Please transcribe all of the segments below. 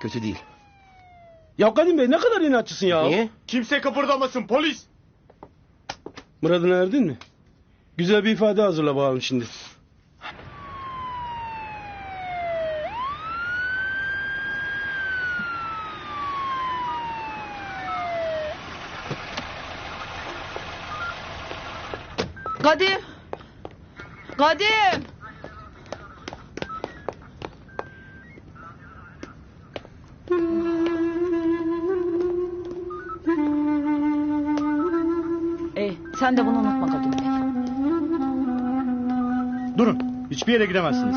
Kötü değil. Ya Kadim Bey ne kadar inatçısın ya. Niye? Kimse kıpırdamasın polis. Murad'ına erdin mi? Güzel bir ifade hazırla bakalım şimdi. Kadim. Kadim. Sen de bunu unutma Kadim Bey. Durun. Hiçbir yere gidemezsiniz.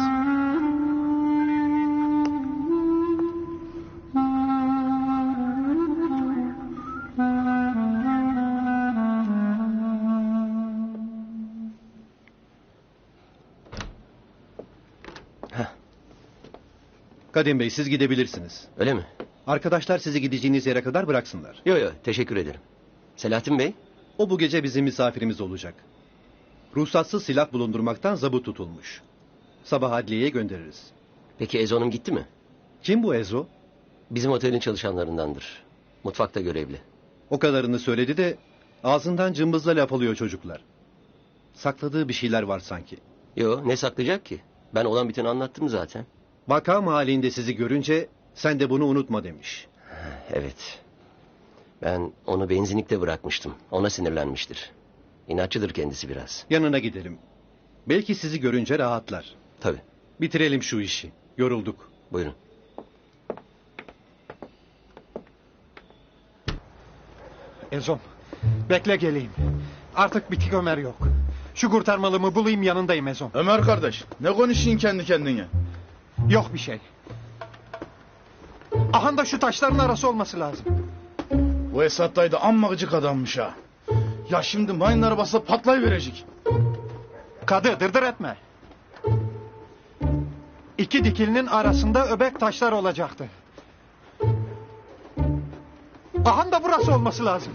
Kadim Bey siz gidebilirsiniz. Öyle mi? Arkadaşlar sizi gideceğiniz yere kadar bıraksınlar. Yo yo teşekkür ederim. Selahattin Bey. O bu gece bizim misafirimiz olacak. Ruhsatsız silah bulundurmaktan zabıt tutulmuş. Sabah adliyeye göndeririz. Peki Ezo Hanım gitti mi? Kim bu Ezo? Bizim otelin çalışanlarındandır. Mutfakta görevli. O kadarını söyledi de ağzından cımbızla laf alıyor çocuklar. Sakladığı bir şeyler var sanki. Yo ne saklayacak ki? Ben olan biteni anlattım zaten. Makam halinde sizi görünce sen de bunu unutma demiş. Evet. Ben onu benzinlikte bırakmıştım. Ona sinirlenmiştir. İnatçıdır kendisi biraz. Yanına gidelim. Belki sizi görünce rahatlar. Tabii. Bitirelim şu işi. Yorulduk. Buyurun. Ezom, bekle geleyim. Artık bitik Ömer yok. Şu kurtarmalımı bulayım yanındayım Ezom. Ömer kardeş ne konuşuyorsun kendi kendine? Yok bir şey. Ahan da şu taşların arası olması lazım. Bu Esat dayı da amma gıcık adammış ha. Ya şimdi mayın arabası patlayıverecek. Kadı dırdır etme. İki dikilinin arasında öbek taşlar olacaktı. Ahan da burası olması lazım.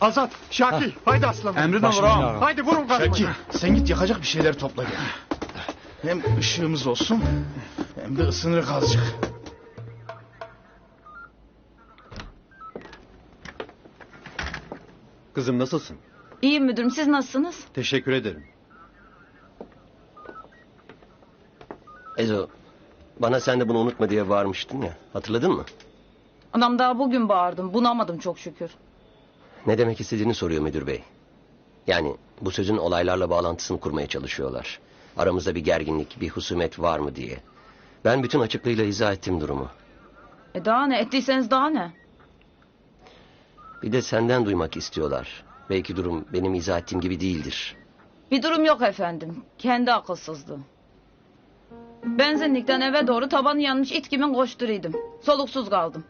Azat, Şaki, haydi aslanım. Emrin olur ağam. Haydi vurun Şaki kazmayı. sen git yakacak bir şeyler topla gel. Hem ışığımız olsun hem de ısınır azıcık. Kızım nasılsın? İyiyim müdürüm, siz nasılsınız? Teşekkür ederim. Ezo bana sen de bunu unutma diye bağırmıştın ya. Hatırladın mı? Anam daha bugün bağırdım, bunamadım çok şükür. Ne demek istediğini soruyor müdür bey. Yani bu sözün olaylarla bağlantısını kurmaya çalışıyorlar. Aramızda bir gerginlik, bir husumet var mı diye. Ben bütün açıklığıyla izah ettim durumu. E daha ne, ettiyseniz daha ne? Bir de senden duymak istiyorlar. Belki durum benim izah ettiğim gibi değildir. Bir durum yok efendim. Kendi akılsızlığı. Benzinlikten eve doğru tabanı yanmış it gibi koşturuyordum. Soluksuz kaldım.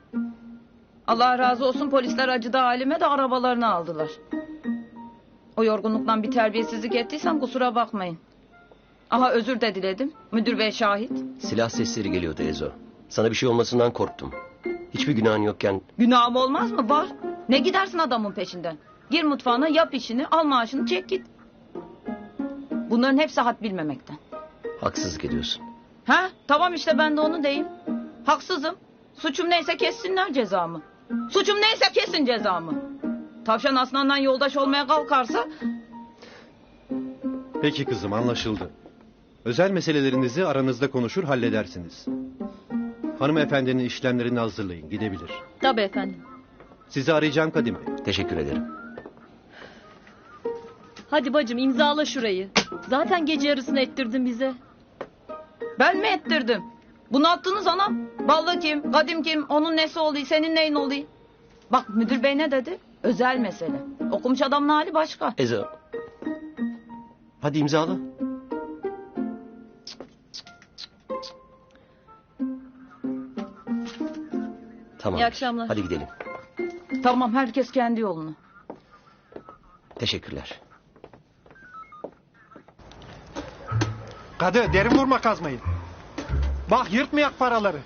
Allah razı olsun polisler acıdı halime de arabalarını aldılar. O yorgunluktan bir terbiyesizlik ettiysem kusura bakmayın. Aha özür de diledim. Müdür bey şahit. Silah sesleri geliyordu Ezo. Sana bir şey olmasından korktum. Hiçbir günahın yokken Günahım olmaz mı? Var. Ne gidersin adamın peşinden? Gir mutfağına yap işini al maaşını çek git. Bunların hepsi had bilmemekten. haksızlık ediyorsun. Ha tamam işte ben de onu deyim. Haksızım. Suçum neyse kessinler cezamı. Suçum neyse kesin cezamı. Tavşan aslandan yoldaş olmaya kalkarsa Peki kızım anlaşıldı. Özel meselelerinizi aranızda konuşur halledersiniz. Hanımefendinin işlemlerini hazırlayın gidebilir. tabii efendim. Sizi arayacağım Kadim Bey. Teşekkür ederim. Hadi bacım imzala şurayı. Zaten gece yarısını ettirdin bize. Ben mi ettirdim? Bunu attınız anam. Ballı kim, kadim kim, onun nesi oluyor, senin neyin oluyor? Bak müdür bey ne dedi? Özel mesele. Okumuş adamın hali başka. Ezo. Hadi imzala. Tamam. İyi akşamlar. Hadi gidelim. Tamam herkes kendi yolunu. Teşekkürler. Kadı derin vurma kazmayı. Bak yırtmayak paraları.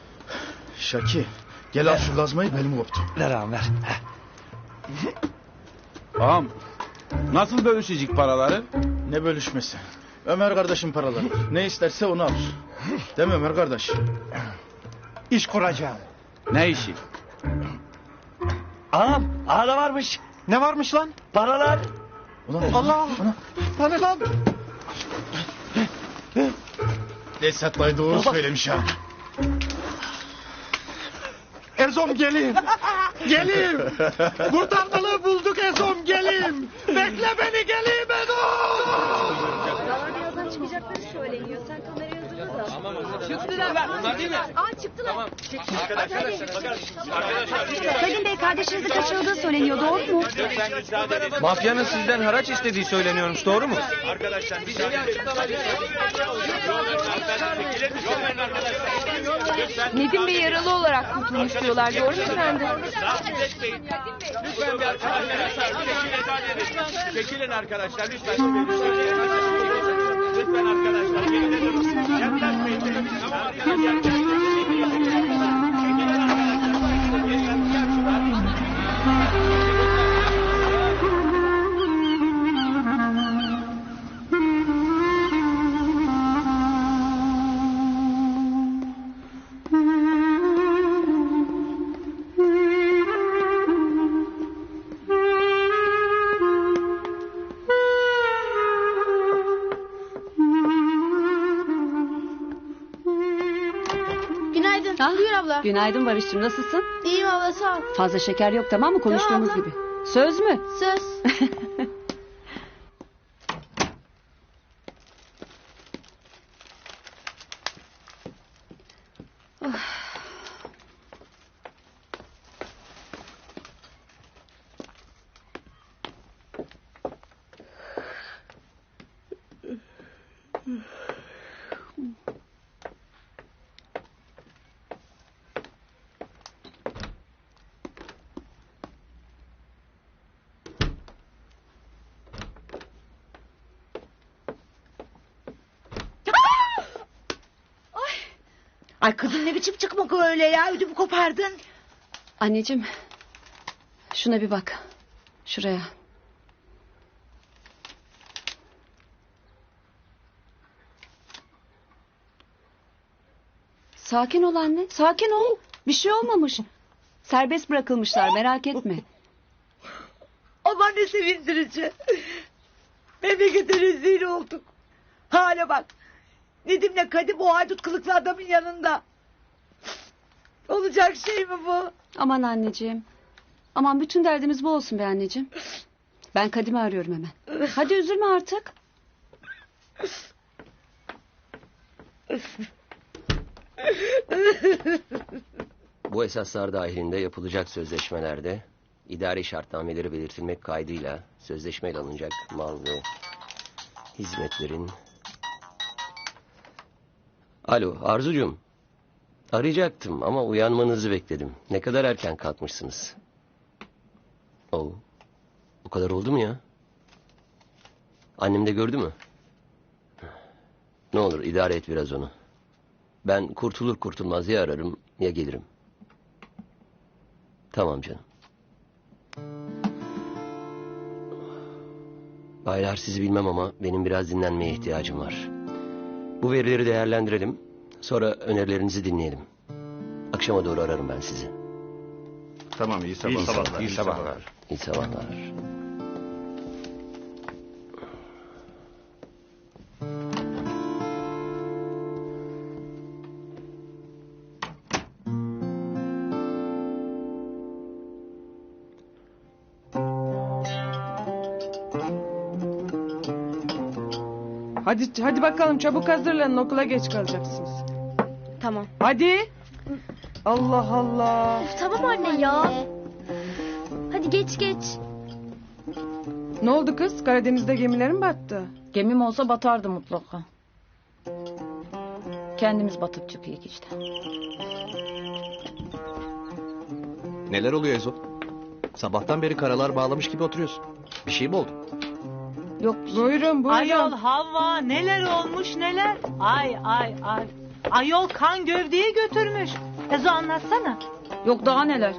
Şaki gel al şu gazmayı belim koptu. Ver ağam ver. Ağam nasıl bölüşecek paraları? Ne bölüşmesi? Ömer kardeşim paraları. Ne isterse onu al. Değil mi Ömer kardeş? İş kuracağım. Ne işi? Anam, ağda varmış. Ne varmış lan? Paralar. Allah! Hani lan? Esat Bey doğru söylemiş ha. Ezom gelin. gelin. Kurtarmalığı Selim Bey kardeşinizin kaçırıldığı söyleniyor. Doğru mu? Mafyanın sizden haraç istediği söyleniyormuş doğru mu? Nedim Bey yaralı olarak kurtulmuş diyorlar. Doğru mu efendim? Çekilin arkadaşlar lütfen. Lütfen arkadaşlar. durun. Yaklaşmayın. Abla. Günaydın Barış'cığım. Nasılsın? İyiyim abla sağ ol. Fazla şeker yok tamam mı? Konuştuğumuz Tamam. gibi. Söz mü? Söz. Ay kızım ne biçim çıkmak öyle ya ödümü kopardın. Anneciğim. Şuna bir bak. Şuraya. Sakin ol anne. Sakin ol. Bir şey olmamış. Serbest bırakılmışlar merak etme. Aman ne sevindirici. Memlekete rezil olduk. Hale bak. Nedim'le Kadim o haydut kılıklı adamın yanında. Olacak şey mi bu? Aman anneciğim. Aman bütün derdimiz bu olsun be anneciğim. Ben Kadim'i arıyorum hemen. Hadi üzülme artık. Bu esaslar dahilinde yapılacak sözleşmelerde idari şartnameleri belirtilmek kaydıyla sözleşmeyle alınacak mal ve hizmetlerin... Alo Arzucuğum. Arayacaktım ama uyanmanızı bekledim. Ne kadar erken kalkmışsınız. Oo. O kadar oldu mu ya? Annem de gördü mü? Ne olur idare et biraz onu. Ben kurtulur kurtulmaz ya ararım ya gelirim. Tamam canım. Baylar sizi bilmem ama benim biraz dinlenmeye ihtiyacım var. Bu verileri değerlendirelim. Sonra önerilerinizi dinleyelim. Akşama doğru ararım ben sizi. Tamam iyi sabahlar. İyi sabahlar. İyi sabahlar. Hadi hadi bakalım çabuk hazırlanın okula geç kalacaksınız. Tamam. Hadi. Allah Allah. Tamam anne ya. Hadi geç geç. Ne oldu kız? Karadeniz'de gemiler mi battı? Gemim olsa batardı mutlaka. Kendimiz batıp çıkıyık işte. Neler oluyor Ezo? Sabahtan beri karalar bağlamış gibi oturuyorsun. Bir şey mi oldu? Yok Buyurun buyurun. Ayol Havva neler olmuş neler. Ay ay ay. Ayol kan gövdeyi götürmüş. Ezo anlatsana. yok daha neler.